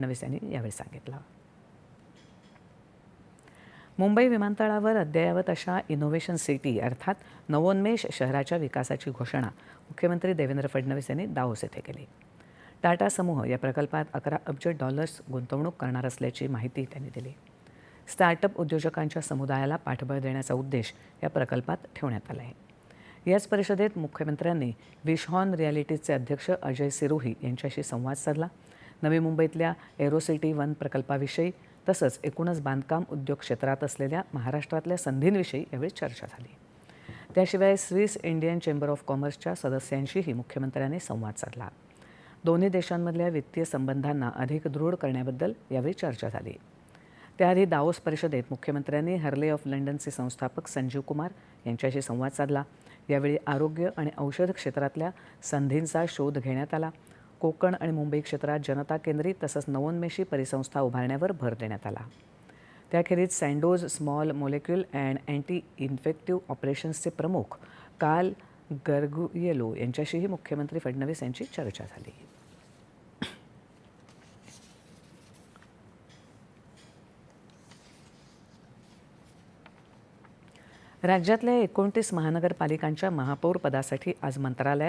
फडणवीस यांनी यावेळी सांगितलं. मुंबई विमानतळावर अद्ययावत अशा इनोव्हेशन सिटी अर्थात नवोन्मेष शहराच्या विकासाची घोषणा मुख्यमंत्री देवेंद्र फडणवीस यांनी दाओस येथे केली. टाटा समूह या प्रकल्पात अकरा अब्ज डॉलर्स गुंतवणूक करणार असल्याची माहिती त्यांनी दिली. स्टार्टअप उद्योजकांच्या समुदायाला पाठबळ देण्याचा उद्देश या प्रकल्पात ठेवण्यात आला आहे याच परिषदेत मुख्यमंत्र्यांनी विशहॉन रियालिटीजचे अध्यक्ष अजय सिरोही यांच्याशी संवाद साधला. नवी मुंबईतल्या एरोसिटी वन प्रकल्पाविषयी तसंच एकूणच बांधकाम उद्योग क्षेत्रात असलेल्या महाराष्ट्रातल्या संधींविषयी यावेळी चर्चा झाली. त्याशिवाय स्विस इंडियन चेंबर ऑफ कॉमर्सच्या सदस्यांशीही मुख्यमंत्र्यांनी संवाद साधला. दोन्ही देशांमधल्या वित्तीय संबंधांना अधिक दृढ करण्याबद्दल यावेळी चर्चा झाली. त्याआधी दाओस परिषदेत मुख्यमंत्र्यांनी हर्ले ऑफ लंडनचे संस्थापक संजीव कुमार यांच्याशी संवाद साधला. यावेळी आरोग्य आणि औषध क्षेत्रातल्या संधींचा शोध घेण्यात आला. कोकण आणि मुंबई क्षेत्रात जनता केंद्रित तसंच नवोन्मेषी परिसंस्था उभारण्यावर भर देण्यात आला. त्याखेरीज Sandoz small molecule and anti infective ऑपरेशन्सचे प्रमुख काल गर्गुयेलो यांच्याशीही मुख्यमंत्री फडणवीस यांची चर्चा झाली. राज्यातल्या एकोणतीस महानगरपालिकांच्या महापौर पदासाठी आज मंत्रालयात